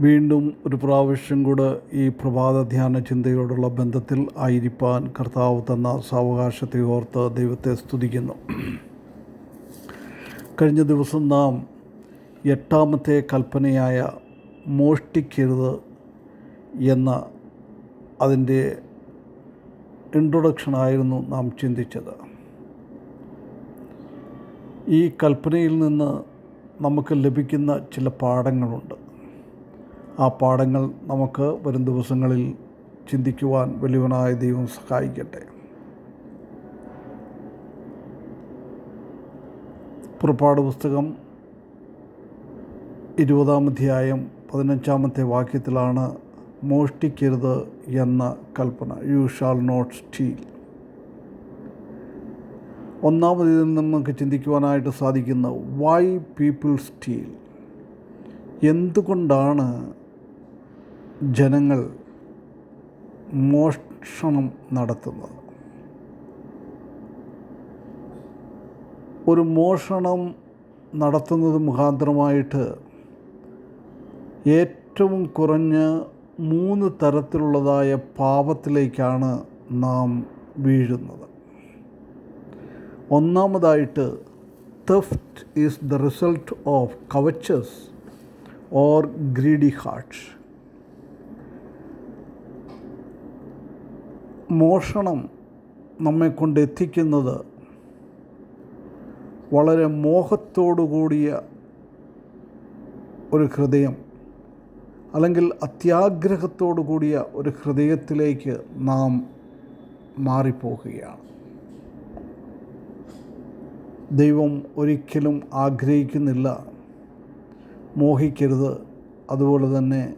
വീണ്ടും ഒരു പ്രാവശ്യം കൂടെ ഈ പ്രഭാത ധ്യാന ചിന്തയോടുള്ള ബന്ധത്തിൽ ആയിരിക്കാൻ കർത്താവ് തന്ന സാവകാശത്തെ ഓർത്ത് ദൈവത്തെ സ്തുതിക്കുന്നു. കഴിഞ്ഞ ദിവസം നാം എട്ടാമത്തെ കൽപ്പനയായ മോഷ്ടിക്കരുത് എന്ന അതിന്റെ ഇൻട്രൊഡക്ഷനായിരുന്നു നാം ചിന്തിച്ചത്. ഈ കൽപ്പനയിൽ നിന്ന് നമുക്ക് ലഭിക്കുന്ന ചില പാഠങ്ങളുണ്ട്. ആ പാഠങ്ങൾ നമുക്ക് വരും ദിവസങ്ങളിൽ ചിന്തിക്കുവാൻ വലിയവനായ ദൈവം സഹായിക്കട്ടെ. പുറപ്പാട് പുസ്തകം ഇരുപതാം അധ്യായം പതിനഞ്ചാമത്തെ വാക്യത്തിലാണ് മോഷ്ടിക്കരുത് എന്ന കൽപ്പന. യു ഷാൾ നോട്ട് സ്റ്റീൽ ഒന്നാമത് ഇതിൽ നമുക്ക് ചിന്തിക്കുവാനായിട്ട് സാധിക്കുന്ന വൈ പീപ്പിൾ സ്റ്റീൽ എന്തുകൊണ്ടാണ് ജനങ്ങൾ മോഷണം നടത്തുന്നത്. ഒരു മോഷണം നടത്തുന്നത് മുഖാന്തരമായിട്ട് ഏറ്റവും കുറഞ്ഞ് മൂന്ന് തരത്തിലുള്ളതായ പാപത്തിലേക്കാണ് നാം വീഴുന്നത്. ഒന്നാമതായിട്ട് theft is the result of covetous or greedy heart മോഷണം നമ്മെ കൊണ്ട് എത്തിക്കുന്നത് വളരെ മോഹത്തോടു കൂടിയ ഒരു ഹൃദയം അല്ലെങ്കിൽ അത്യാഗ്രഹത്തോടു കൂടിയ ഒരു ഹൃദയത്തിലേക്ക് നാം മാറിപ്പോകുകയാണ്. ദൈവം ഒരിക്കലും ആഗ്രഹിക്കുന്നില്ല. മോഹിക്കരുത്. അതുപോലെ തന്നെ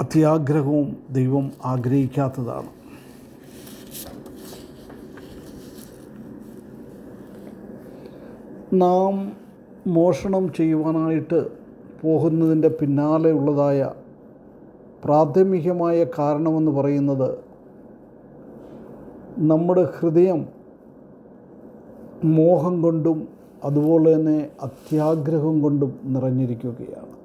അത്യാഗ്രഹവും ദൈവം ആഗ്രഹിക്കാത്തതാണ്. നാം മോഷണം ചെയ്യുവാനായിട്ട് പോകുന്നതിന്റെ പിന്നാലെ ഉള്ളതായ പ്രാഥമികമായ കാരണമെന്ന് പറയുന്നത് നമ്മുടെ ഹൃദയം മോഹം കൊണ്ടും അതുപോലെ തന്നെ അത്യാഗ്രഹം കൊണ്ടും നിറഞ്ഞിരിക്കുകയാണ്.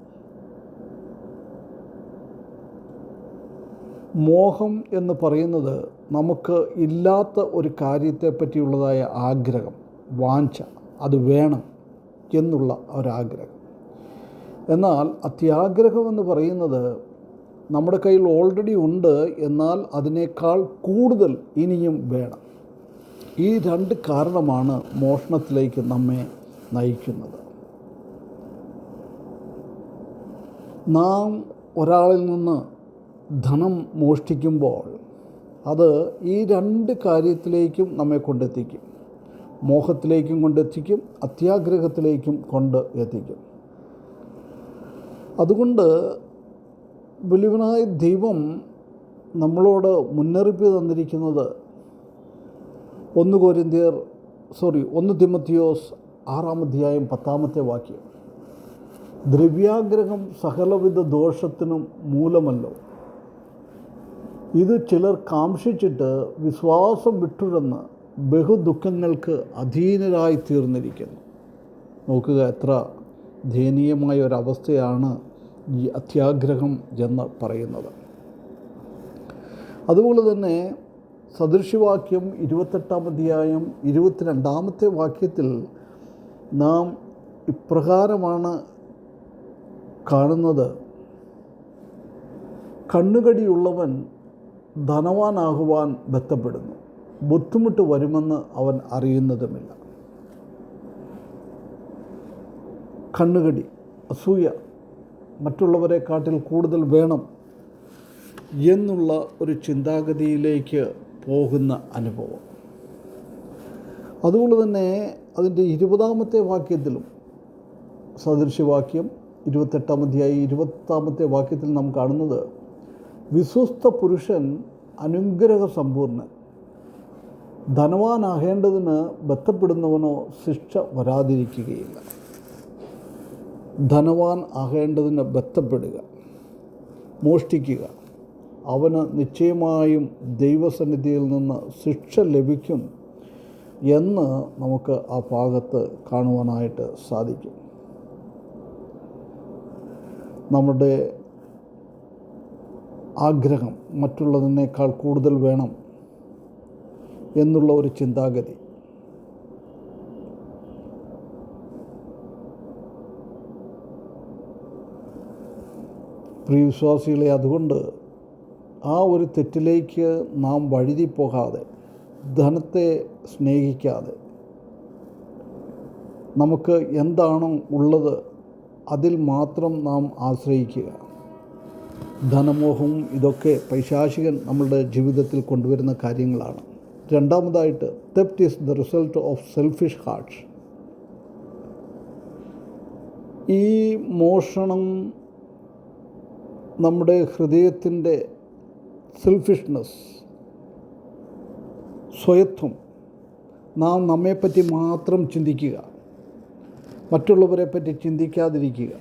മോഹം എന്ന് പറയുന്നത് നമുക്ക് ഇല്ലാത്ത ഒരു കാര്യത്തെ പറ്റിയുള്ളതായ ആഗ്രഹം വാഞ്ച. അത് വേണം എന്നുള്ള ഒരാഗ്രഹം. എന്നാൽ അത്യാഗ്രഹം എന്ന് പറയുന്നത് നമ്മുടെ കയ്യിൽ ഓൾറെഡി ഉണ്ട് എന്നാൽ അതിനേക്കാൾ കൂടുതൽ ഇനിയും വേണം. ഈ രണ്ട് കാരണമാണ് മോഷണത്തിലേക്ക് നമ്മെ നയിക്കുന്നത്. നാം ഒരാളിൽ നിന്ന് ധനം മോഷ്ടിക്കുമ്പോൾ അത് ഈ രണ്ട് കാര്യത്തിലേക്കും നമ്മെ കൊണ്ടെത്തിക്കും. മോഹത്തിലേക്കും കൊണ്ടെത്തിക്കും അത്യാഗ്രഹത്തിലേക്കും കൊണ്ട് എത്തിക്കും. അതുകൊണ്ട് വലിയവനായ ദൈവം നമ്മളോട് മുന്നറിയിപ്പ് തന്നിരിക്കുന്നത് ഒന്ന് കോരിന്തിയർ സോറി ഒന്ന് തിമത്തിയോസ് ആറാം അധ്യായം പത്താമത്തെ വാക്യം. ദ്രവ്യാഗ്രഹം സകലവിധ ദോഷത്തിനും മൂലമല്ലോ. ഇത് ചിലർ കാംഷിച്ചിട്ട് വിശ്വാസം വിട്ടുഴന്ന് ബഹുദുഃഖങ്ങൾക്ക് അധീനരായി തീർന്നിരിക്കുന്നു. നോക്കുക എത്ര ദയനീയമായ ഒരവസ്ഥയാണ് ഈ അത്യാഗ്രഹം എന്ന് പറയുന്നത്. അതുപോലെ തന്നെ സദൃശ്യവാക്യം ഇരുപത്തെട്ടാം അധ്യായം ഇരുപത്തിരണ്ടാമത്തെ വാക്യത്തിൽ നാം ഇപ്രകാരമാണ് കാണുന്നത്. കണ്ണുകടിയുള്ളവൻ ധനവാനാകുവാൻ ബന്ധപ്പെടുന്നു. ബുദ്ധിമുട്ട് വരുമെന്ന് അവൻ അറിയുന്നതുമില്ല. കണ്ണുകടി അസൂയ മറ്റുള്ളവരെക്കാട്ടിൽ കൂടുതൽ വേണം എന്നുള്ള ഒരു ചിന്താഗതിയിലേക്ക് പോകുന്ന അനുഭവം. അതുകൊണ്ട് തന്നെ അതിന്റെ ഇരുപതാമത്തെ വാക്യത്തിലും സദൃശ്യവാക്യം ഇരുപത്തെട്ടാം അധ്യായം ഇരുപത്താമത്തെ വാക്യത്തിൽ നാം കാണുന്നത് വിശ്വസ്ത പുരുഷൻ അനുഗ്രഹ സമ്പൂർണൻ. ധനവാനാകേണ്ടതിന് ബന്ധപ്പെടുന്നവനോ ശിക്ഷ വരാതിരിക്കുകയില്ല. ധനവാൻ ആകേണ്ടതിന് ബന്ധപ്പെടുക മോഷ്ടിക്കുക. അവന് നിശ്ചയമായും ദൈവസന്നിധിയിൽ നിന്ന് ശിക്ഷ ലഭിക്കും എന്ന് നമുക്ക് ആ ഭാഗത്ത് കാണുവാനായിട്ട് സാധിക്കും. നമ്മുടെ ആഗ്രഹം മറ്റുള്ളതിനേക്കാൾ കൂടുതൽ വേണം എന്നുള്ള ഒരു ചിന്താഗതി. പ്രിയ വിശ്വാസികളെ അതുകൊണ്ട് ആ ഒരു തെറ്റിലേക്ക് നാം വഴുതി പോകാതെ ധനത്തെ സ്നേഹിക്കാതെ നമുക്ക് എന്താണോ ഉള്ളത് അതിൽ മാത്രം നാം ആശ്രയിക്കുക. ധനമോഹവും ഇതൊക്കെ പൈശാചികൻ നമ്മളുടെ ജീവിതത്തിൽ കൊണ്ടുവരുന്ന കാര്യങ്ങളാണ്. രണ്ടാമതായിട്ട് theft is the result of selfish hearts ഈ മോഷണം നമ്മുടെ ഹൃദയത്തിന്റെ സെൽഫിഷ്നെസ് സ്വയത്വം നാം നമ്മെപ്പറ്റി മാത്രം ചിന്തിക്കുക മറ്റുള്ളവരെ പറ്റി ചിന്തിക്കാതിരിക്കുക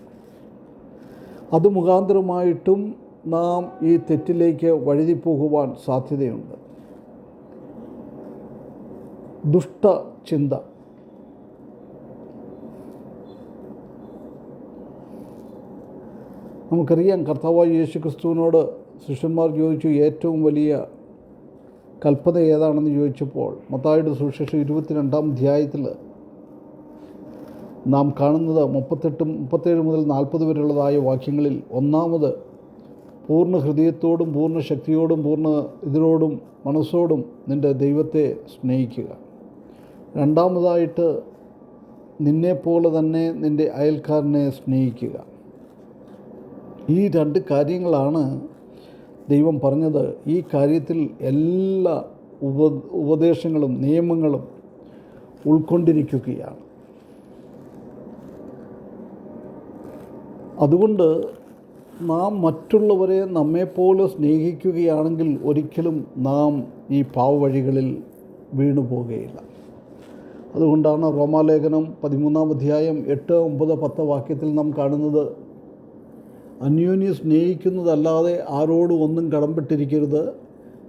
അത് മുഖാന്തരമായിട്ടും നാം ഈ തെറ്റിലേക്ക് വഴുതിപ്പോകുവാൻ സാധ്യതയുണ്ട്. ദുഷ്ട ചിന്ത നമുക്കറിയാം കർത്താവായ യേശു ക്രിസ്തുവിനോട് ശിഷ്യന്മാർ ചോദിച്ചു ഏറ്റവും വലിയ കൽപ്പന ഏതാണെന്ന് ചോദിച്ചപ്പോൾ മത്തായുടെ സുവിശേഷം ഇരുപത്തിരണ്ടാം അധ്യായത്തിൽ നാം കാണുന്നത് മുപ്പത്തെട്ട് മുപ്പത്തേഴ് മുതൽ നാൽപ്പത് വരെയുള്ളതായ വാക്യങ്ങളിൽ ഒന്നാമത് പൂർണ ഹൃദയത്തോടും പൂർണ ശക്തിയോടും പൂർണ ഇതിനോടും മനസ്സോടും നിന്റെ ദൈവത്തെ സ്നേഹിക്കുക. രണ്ടാമതായിട്ട് നിന്നെപ്പോലെ തന്നെ നിന്റെ അയൽക്കാരനെ സ്നേഹിക്കുക. ഈ രണ്ട് കാര്യങ്ങളാണ് ദൈവം പറഞ്ഞത്. ഈ കാര്യത്തിൽ എല്ലാ ഉപ ഉപദേശങ്ങളും നിയമങ്ങളും ഉൾക്കൊണ്ടിരിക്കുകയാണ്. അതുകൊണ്ട് നാം മറ്റുള്ളവരെ നമ്മെപ്പോലെ സ്നേഹിക്കുകയാണെങ്കിൽ ഒരിക്കലും നാം ഈ പാവവഴികളിൽ വീണു പോകുകയില്ല അതുകൊണ്ടാണ് റോമാലേഖനം പതിമൂന്നാം അധ്യായം എട്ട് ഒമ്പത് പത്ത് വാക്യത്തിൽ നാം കാണുന്നത് അന്യോന്യം സ്നേഹിക്കുന്നതല്ലാതെ ആരോടും ഒന്നും കടംപെട്ടിരിക്കരുത്.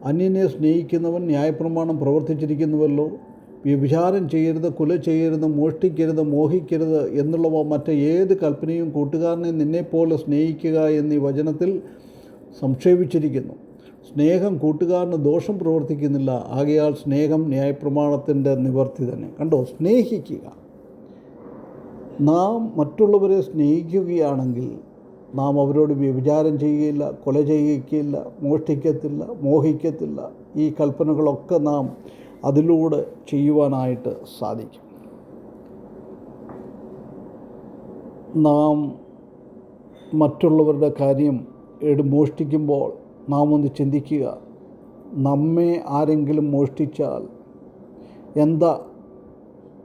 അന്യനെ സ്നേഹിക്കുന്നവൻ ന്യായപ്രമാണം പ്രവർത്തിച്ചിരിക്കുന്നുവല്ലോ. വ്യഭിചാരം ചെയ്യരുത് കുല ചെയ്യരുത് മോഷ്ടിക്കരുത് മോഹിക്കരുത് എന്നുള്ളവ മറ്റ് ഏത് കൽപ്പനയും കൂട്ടുകാരനെ നിന്നെപ്പോലെ സ്നേഹിക്കുക എന്നീ വചനത്തിൽ സംക്ഷേപിച്ചിരിക്കുന്നു. സ്നേഹം കൂട്ടുകാരന് ദോഷം പ്രവർത്തിക്കുന്നില്ല. ആകയാൽ സ്നേഹം ന്യായപ്രമാണത്തിന്റെ നിവർത്തി തന്നെ. കണ്ടോ? സ്നേഹിക്കുക. നാം മറ്റുള്ളവരെ സ്നേഹിക്കുകയാണെങ്കിൽ നാം അവരോട് വ്യഭിചാരം ചെയ്യുകയില്ല കൊല ചെയ്യിക്കില്ല മോഷ്ടിക്കത്തില്ല മോഹിക്കത്തില്ല. ഈ കൽപ്പനകളൊക്കെ നാം അതിലൂടെ ചെയ്യുവാനായിട്ട് സാധിക്കും. നാം മറ്റുള്ളവരുടെ കാര്യം എടു മോഷ്ടിക്കുമ്പോൾ നാം ഒന്ന് ചിന്തിക്കുക നമ്മെ ആരെങ്കിലും മോഷ്ടിച്ചാൽ എന്താ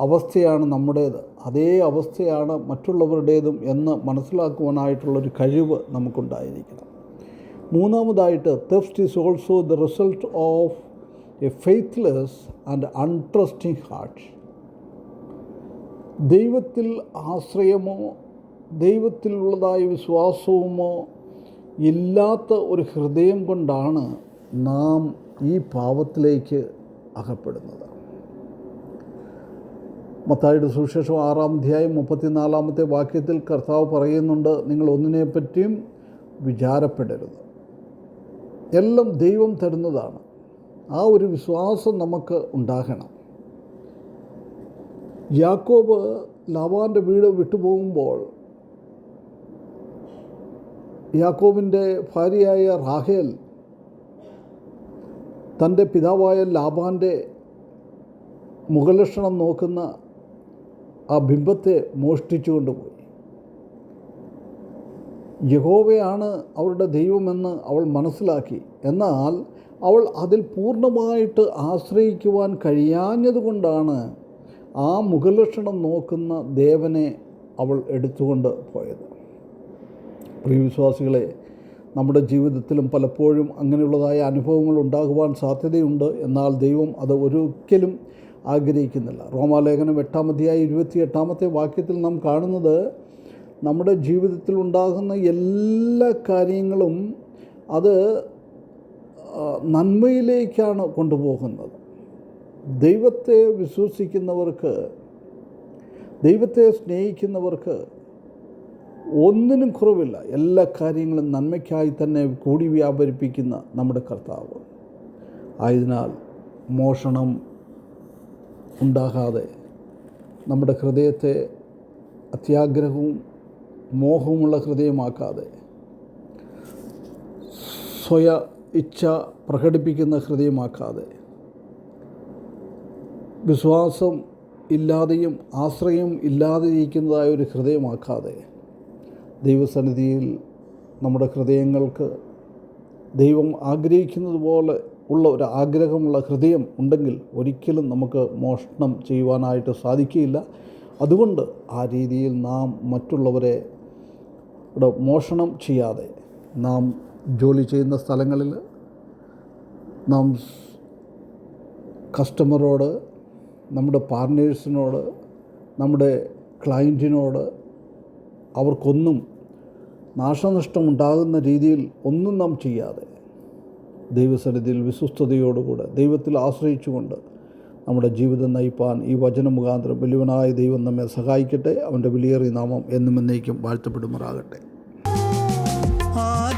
അവസ്ഥയാണ് നമ്മുടേത്? അതേ അവസ്ഥയാണ് മറ്റുള്ളവരുടേതും എന്ന് മനസ്സിലാക്കുവാനായിട്ടുള്ളൊരു കഴിവ് നമുക്കുണ്ടായിരിക്കണം. മൂന്നാമതായിട്ട് theft is also the result of a faithless and untrusting heart ദൈവത്തിൽ ആശ്രയമോ ദൈവത്തിലുള്ളതായ വിശ്വാസവുമോ ഇല്ലാത്ത ഒരു ഹൃദയം കൊണ്ടാണ് നാം ഈ പാവത്തിലേക്ക് അകപ്പെടുന്നത്. മത്തായിയുടെ സുവിശേഷം ആറാം അധ്യായം മുപ്പത്തിനാലാമത്തെ വാക്യത്തിൽ കർത്താവ് പറയുന്നുണ്ട് നിങ്ങൾ ഒന്നിനെപ്പറ്റിയും വിചാരപ്പെടരുത്. എല്ലാം ദൈവം തരുന്നതാണ്. ആ ഒരു വിശ്വാസം നമുക്ക് ഉണ്ടാകണം. യാക്കോബ് ലവാന്റെ വീട് വിട്ടുപോകുമ്പോൾ യാക്കോബിന്റെ ഭാര്യയായ റാഹേൽ തന്റെ പിതാവായ ലാബാന്റെ മുഖലക്ഷണം നോക്കുന്ന ആ ബിംബത്തെ മോഷ്ടിച്ചു കൊണ്ടുപോയി യഹോവയാണ് അവരുടെ ദൈവമെന്ന് അവൾ മനസ്സിലാക്കി. എന്നാൽ അവൾ അതിൽ പൂർണമായിട്ട് ആശ്രയിക്കുവാൻ കഴിയാഞ്ഞതുകൊണ്ടാണ് ആ മുഖലക്ഷണം നോക്കുന്ന ദേവനെ അവൾ എടുത്തുകൊണ്ട് പോയത്. പ്രിയവിശ്വാസികളെ നമ്മുടെ ജീവിതത്തിലും പലപ്പോഴും അങ്ങനെയുള്ളതായ അനുഭവങ്ങൾ ഉണ്ടാകുവാൻ സാധ്യതയുണ്ട്. എന്നാൽ ദൈവം അത് ഒരിക്കലും ആഗ്രഹിക്കുന്നില്ല. റോമാലേഖനം എട്ടാം അധ്യായം ഇരുപത്തി എട്ടാമത്തെ വാക്യത്തിൽ നാം കാണുന്നത് നമ്മുടെ ജീവിതത്തിൽ ഉണ്ടാകുന്ന എല്ലാ കാര്യങ്ങളും അത് നന്മയിലേക്കാണ് കൊണ്ടുപോകുന്നത്. ദൈവത്തെ വിശ്വസിക്കുന്നവർക്ക് ദൈവത്തെ സ്നേഹിക്കുന്നവർക്ക് ഒന്നിനും കുറവില്ല. എല്ലാ കാര്യങ്ങളും നന്മയ്ക്കായി തന്നെ കൂടി വ്യാപരിപ്പിക്കുന്ന നമ്മുടെ കർത്താവ്. ആയതിനാൽ മോഷണം ഉണ്ടാകാതെ നമ്മുടെ ഹൃദയത്തെ അത്യാഗ്രഹവും മോഹവുമുള്ള ഹൃദയമാക്കാതെ സ്വയ ഇച്ഛ പ്രകടിപ്പിക്കുന്ന ഹൃദയമാക്കാതെ. വിശ്വാസം ഇല്ലാതെയും ആശ്രയം ഇല്ലാതെയിരിക്കുന്നതായ ഒരു ഹൃദയമാക്കാതെ ദൈവസന്നിധിയിൽ നമ്മുടെ ഹൃദയങ്ങൾക്ക് ദൈവം ആഗ്രഹിക്കുന്നത് പോലെ ഉള്ള ഒരു ആഗ്രഹമുള്ള ഹൃദയം ഉണ്ടെങ്കിൽ ഒരിക്കലും നമുക്ക് മോഷണം ചെയ്യുവാനായിട്ട് സാധിക്കുകയില്ല. അതുകൊണ്ട് ആ രീതിയിൽ നാം മറ്റുള്ളവരെ മോഷണം ചെയ്യാതെ നാം ജോലി ചെയ്യുന്ന സ്ഥലങ്ങളിൽ നാം കസ്റ്റമറോട് നമ്മുടെ പാർട്ട്നേഴ്സിനോട് നമ്മുടെ ക്ലയന്റിനോട് അവർക്കൊന്നും നാശനഷ്ടം ഉണ്ടാകുന്ന രീതിയിൽ ഒന്നും നാം ചെയ്യാതെ ദൈവസന്നിധിയിൽ വിശ്വസ്തയോടുകൂടെ ദൈവത്തിൽ ആശ്രയിച്ചുകൊണ്ട് നമ്മുടെ ജീവിതം നയിപ്പാൻ ഈ വചന മുഖാന്തരം വലിയവനായ ദൈവം നമ്മെ സഹായിക്കട്ടെ. അവന്റെ വിലയേറിയ നാമം എന്നും എന്നേക്കും വാഴ്ത്തപ്പെടുമാറാകട്ടെ.